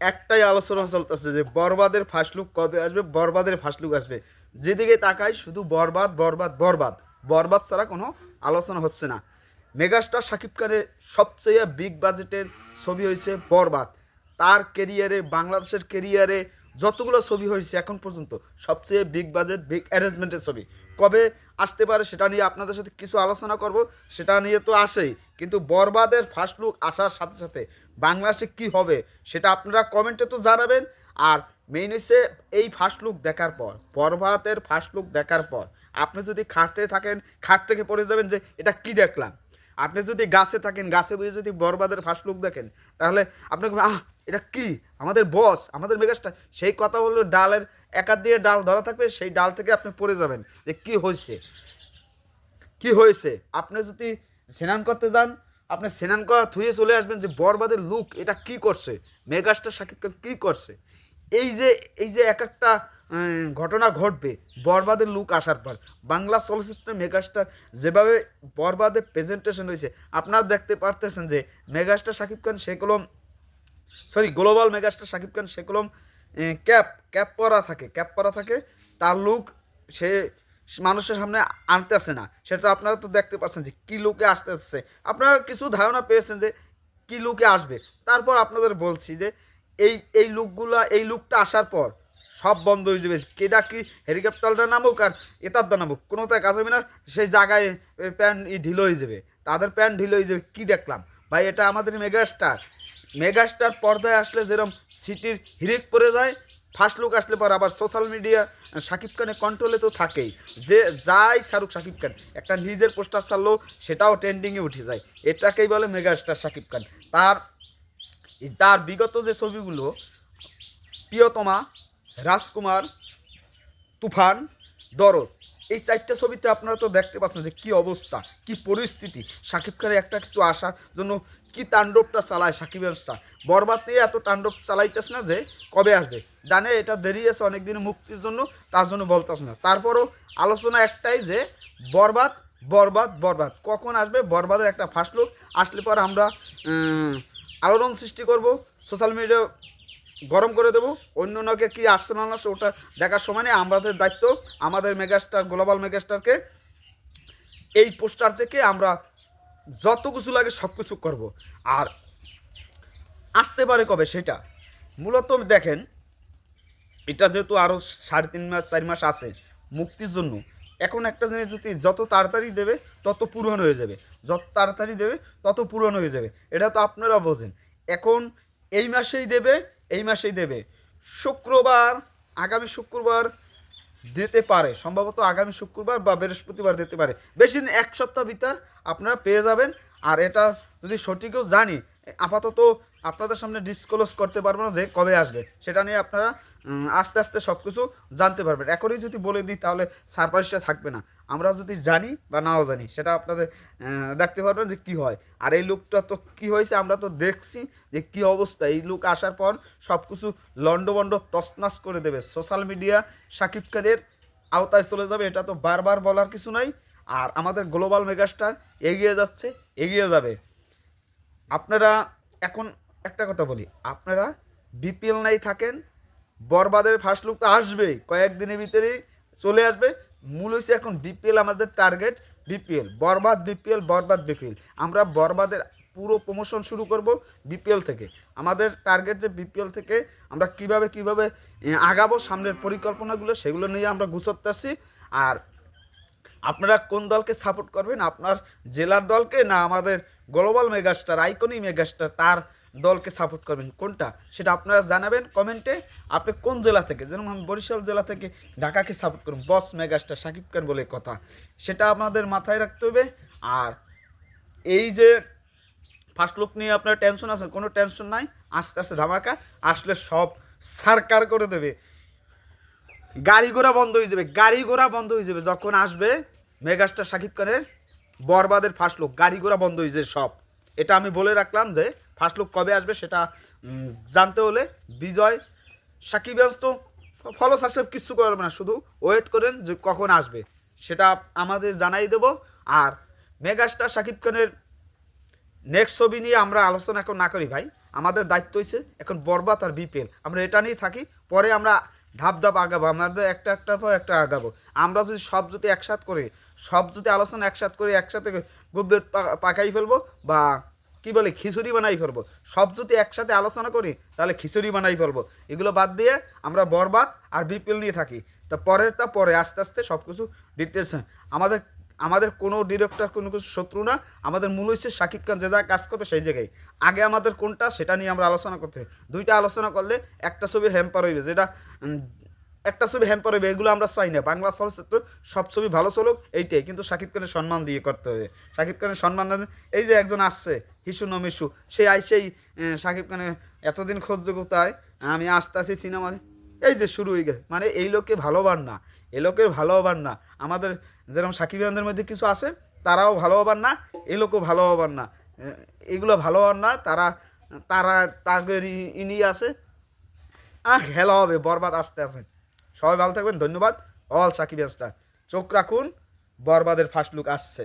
একটাই আলোচনা চলতেছে যে বরবাদের ফার্স্ট কবে আসবে? বরবাদের ফার্স্ট আসবে। যেদিকে তাকাই শুধু বরবাদ বরবাদ বরবাদ। বরবাদ ছাড়া কোনো আলোচনা হচ্ছে না। মেগাস্টার শাকিব খানের সবচেয়ে বিগ বাজেটের ছবি হয়েছে বরবাদ। তার কেরিয়ারে বাংলাদেশের কেরিয়ারে যতগুলো ছবি হয়েছে এখন পর্যন্ত, সবচেয়ে বিগ বাজেট বিগ অ্যারেঞ্জমেন্টের ছবি। কবে আসতে পারে সেটা নিয়ে আপনাদের সাথে কিছু আলোচনা করব, সেটা নিয়ে তো আসেই। কিন্তু বরবাদের ফার্স্ট লুক আসার সাথে সাথে বাংলাদেশে কি হবে সেটা আপনারা কমেন্টে তো জানাবেন। আর মেইন হচ্ছে এই ফার্স্ট লুক দেখার পর, বরবাদের ফার্স্ট লুক দেখার পর, আপনি যদি খাটতে থাকেন, খাট থেকে পড়ে যাবেন যে এটা কি দেখলাম? আপনি যদি গাছে থাকেন, গাছে বসে যদি বরবাদের ফার্স্ট লুক দেখেন, তাহলে আপনাকে আহ এটা কি? আমাদের বস আমাদের মেগাস্টার সেই কথা বললে, ডালের একার দিয়ে ডাল ধরা থাকবে, সেই ডাল থেকে আপনি পড়ে যাবেন। যে কি হয়েছে? কি হয়েছে? আপনি যদি স্নান করতে যান, আপনি স্নান করা থুয়ে চলে আসবেন যে বরবাদের লুক, এটা কি করছে? মেগাস্টার শাকিব খান কী করছে? এই যে এই যে এক একটা ঘটনা ঘটবে বরবাদের লুক আসার পর। বাংলা চলচ্চিত্রে মেগাস্টার যেভাবে বরবাদের প্রেজেন্টেশন হয়েছে, আপনারা দেখতে পারতেছেন যে মেগাস্টার শাকিব খান সেগুলো sorry, global megastar Shakib Khan সেগুলো ক্যাপ ক্যাপ পরা থাকে, ক্যাপ পরা থাকে, তার লুক সে মানুষের সামনে আনতে আসে না। সেটা আপনারা তো দেখতে পাচ্ছেন যে কী লুকে আসতে আসছে। আপনারা কিছু ধারণা পেয়েছেন যে কী লুকে আসবে। তারপর আপনাদের বলছি যে এই এই লুকগুলো এই লুকটা আসার পর সব বন্ধ হয়ে যাবে। কেডা কি হেলিকপ্টারটা নামুক আর এটার দা নামুক কোনোটাই কাজ হবে না সেই জায়গায় প্যান্ট ঢিলো হয়ে যাবে। তাদের প্যান্ট ঢিলো হয়ে যাবে, কী দেখলাম? ভাই, এটা আমাদের মেগাস্টার। মেগাস্টার পর্দায় আসলে যেরকম সিটির হিরিক পড়ে যায় ফার্স্ট লুক আসলে পর আবার সোশ্যাল মিডিয়া শাকিব খানের কন্ট্রোলে তো থাকেই। যে যাই শাহরুখ শাকিব খান, একটা নিজের পোস্টার ছাড়লেও সেটাও ট্রেন্ডিংয়ে উঠে যায়। এটাকেই বলে মেগাস্টার শাকিব খান। তার তার বিগত যে ছবিগুলো, প্রিয়তমা, রাজকুমার, তুফান, দরদ এই চারটা ছবিতে আপনারা তো দেখতে পাচ্ছেন যে কি অবস্থা, কি পরিস্থিতি। সাকিব খানের একটা কিছু আসার জন্য কি তাণ্ডবটা চালায় সাকিব স্টার বরবাদ নিয়ে এত তাণ্ডব চালাইতেছে না যে কবে আসবে? জানে এটা দেরি আছে অনেক দিন মুক্তির জন্য, তার জন্য বলতেছে না। তারপরও আলোচনা একটাই যে বরবাদ বরবাদ বরবাদ। কখন আসবে? বরবাদের একটা ফার্স্ট লুক আসলে পর আমরা আলোড়ন সৃষ্টি করব। সোশ্যাল মিডিয়া গরম করে দেবো। অন্য নকে কি আসছে না আসছে, ওটা দেখার সময় নেই। আমাদের দায়িত্ব, আমাদের মেগাস্টার, গ্লোবাল মেগাস্টারকে এই পোস্টার থেকে আমরা যত কিছু লাগে সব কিছু করব। আর আসতে পারে কবে সেটা? মূলত দেখেন, এটা যেহেতু আরও সাড়ে তিন মাস, চার মাস আছে মুক্তির জন্য। এখন একটা জিনিস যদি যত তাড়াতাড়ি দেবে, তত পূরণ হয়ে যাবে। যত তাড়াতাড়ি দেবে, তত পূরণ হয়ে যাবে। এটা তো আপনারা বোঝেন। এখন এই মাসেই দেবে এই মাসেই দেবে। শুক্রবার, আগামী শুক্রবার দিতে পারে। সম্ভবত আগামী শুক্রবার বা বৃহস্পতিবার দিতে পারে। বেশি দিন এক সপ্তাহ ভিতর আপনারা পেয়ে যাবেন। আর এটা যদি সঠিকও জানি আপাতত আপনাদের সামনে ডিসক্লোজ করতে পারব না যে কবে আসবে। সেটা নিয়ে আপনারা আস্তে আস্তে সব কিছু জানতে পারবেন। এখনই যদি বলে দিই, তাহলে সারপ্রাইজটা থাকবে না। আমরা যদি জানি বা নাও জানি, সেটা আপনাদের দেখতে পারবেন যে কি হয়। আর এই লুকটা তো কি হয়েছে, আমরা তো দেখছি যে কি অবস্থা। এই লুক আসার পর সব কিছু লন্ডবন্ড তসনাস করে দেবে। সোশ্যাল মিডিয়া সাকিব খানের আওতায় চলে যাবে, এটা তো বারবার বলার কিছু নাই। আর আমাদের গ্লোবাল মেগাস্টার এগিয়ে যাচ্ছে, এগিয়ে যাবে। আপনারা, এখন একটা কথা বলি, আপনারা বিপিএল নাই থাকেন, বরবাদের ফার্স্ট লুক তো আসবেই কয়েকদিনের ভিতরেই চলে আসবে। মূল হচ্ছে এখন বিপিএল আমাদের target BPL, Borbaad BPL Borbaad BPL. আমরা বরবাদের পুরো প্রমোশন শুরু করব বিপিএল থেকে। আমাদের টার্গেট যে বিপিএল থেকে আমরা কীভাবে কীভাবে আগাবো, সামনের পরিকল্পনাগুলো, সেগুলো নিয়ে আমরা গুছোতে আর আপনারা কোন দলকে সাপোর্ট করবেন? আপনার জেলার দলকে না আমাদের গ্লোবাল মেগাস্টার আইকনি মেগাস্টার তার দলকে সাপোর্ট করবেন? কোনটা? সেটা আপনারা জানাবেন কমেন্টে। আপনি কোন জেলা থেকে? যেমন আমি বরিশাল জেলা থেকে ঢাকাকে সাপোর্ট করুন, বস মেগাস্টার সাকিব খান বলে কথা। সেটা আপনাদের মাথায় রাখতে হবে। আর এই যে ফার্স্ট লুক নিয়ে আপনার টেনশন আছে, কোনো টেনশন নাই। আস্তে আস্তে ধামাকা। আসলে সব সারকার করে দেবে। গাড়ি ঘোড়া বন্ধ হয়ে যাবে, গাড়ি ঘোড়া বন্ধ হয়ে যাবে। যখন আসবে, মেগাস্টার শাকিব খানের বরবাদের ফার্স্ট লুক গাড়ি ঘোড়া বন্ধ হয়ে যাবে সব। এটা আমি বলে রাখলাম যে ফার্স্ট লুক কবে আসবে সেটা জানতে হলে বিজয় সাকিবান্স তো ফলো সাবস্ক্রাইব কিছু করবে না, শুধু ওয়েট করেন যে কখন আসবে। সেটা আমাদের জানাই দেব। আর মেগাস্টার শাকিব খানের নেক্সট ছবি নিয়ে আমরা আলোচনা এখন না করি ভাই। আমাদের দায়িত্ব হয়েছে এখন বরবাদ আর বিপিএল। আমরা এটা নিয়ে থাকি, পরে আমরা ধাপ ধাপ আগাবো আমাদের একটা একটা পর একটা আগাবো। আমরা যদি সব যদি একসাথ করে, সব যদি আলোচনা একসাথ করে, একসাথে গুব্বের পাকাই ফেলব বা কি বলে, খিচুড়ি বানাই ফেলব। সব যদি একসাথে আলোচনা করি, তাহলে খিচুড়ি বানাই ফেলব। এগুলো বাদ দিয়ে আমরা বরবাদ আর বিপিএল নিয়ে থাকি। তা পরেরটা পরে আস্তে আস্তে সব কিছু ডিটেলস আমাদের আমাদের কোনো ডিরেক্টর কোনো কিছু শত্রু না। আমাদের মূল হচ্ছে শাকিব খান যে জায়গায় কাজ করবে সেই জায়গায়। আগে আমাদের কোনটা সেটা নিয়ে আমরা আলোচনা করতে হবে। দুইটা আলোচনা করলে একটা ছবির হ্যাম্পার হইবে, যেটা একটা ছবি হ্যাম্পার হইবে, এগুলো আমরা চাই না। বাংলা চলচ্চিত্র সব ছবি ভালো চলুক, এইটাই। কিন্তু শাকিব খানের সম্মান দিয়ে করতে হবে। শাকিব খানের সম্মান এই যে একজন আসছে, হিসু নমিসু সেই আইসেই শাকিব খানের এতদিন খোঁজ কোথায় আমি আসতে আসি সিনেমা এই যে শুরু হয়ে গেছে। মানে এই লোককে ভালোবান না এই লোকের ভালোবান না। আমাদের যেরকম সাকিব খানদের মধ্যে কিছু আছে, তারাও ভালো হবার না এই লোকও ভালো হবার না এগুলো ভালো হবার না, তারা তারা, তাদের ইনি আছে। আহ, খেলা হবে, বরবাদ আসতে আসে সবাই ভালো থাকবেন, ধন্যবাদ। All Shakib star. চোখ রাখুন, বরবাদের ফার্স্ট লুক আসছে।